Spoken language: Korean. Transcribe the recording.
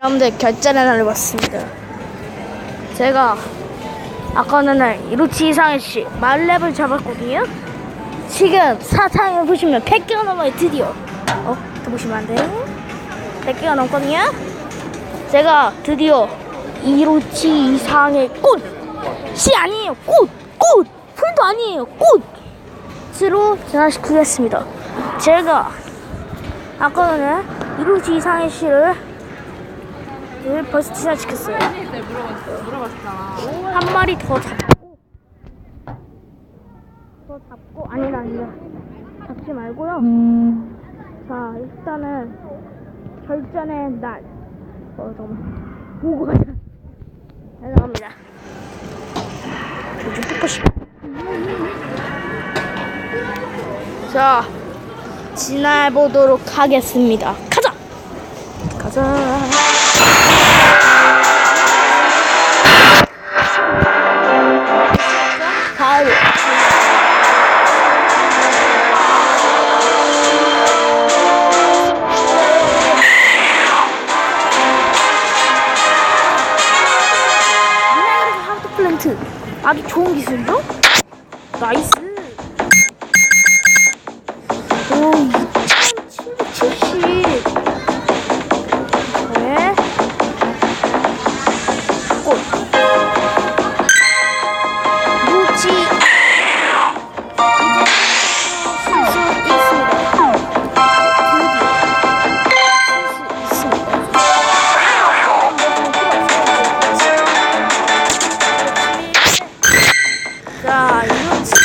여러분들 결전의 날을 봤습니다. 제가 아까는 이루치 이상의 씨 말렙을 잡았거든요. 지금 사탕을 보시면 100개가 넘어요 드디어. 어? 또 보시면 안 돼. 100개가 넘거든요. 제가 드디어 이루치 이상의 꽃! 씨 아니에요 꽃! 꽃! 풀도 아니에요 꽃! 스로 진화시키겠습니다. 제가 아까는 이루치 이상의 씨를 를 벌써 진화시켰어요. 네, 물어봤어. 물어봤잖아. 한 마리 더 잡고 더 잡고 아니다 아니다 잡지 말고요. 자 일단은 결전의 날. 어 잠깐만 보고 가자. 잘 나갑니다. 요즘 뽑고 싶어. 자 지나보도록 하겠습니다. 가자. 가자. 플랜트 아주 좋은 기술이죠? 나이스. 哥你又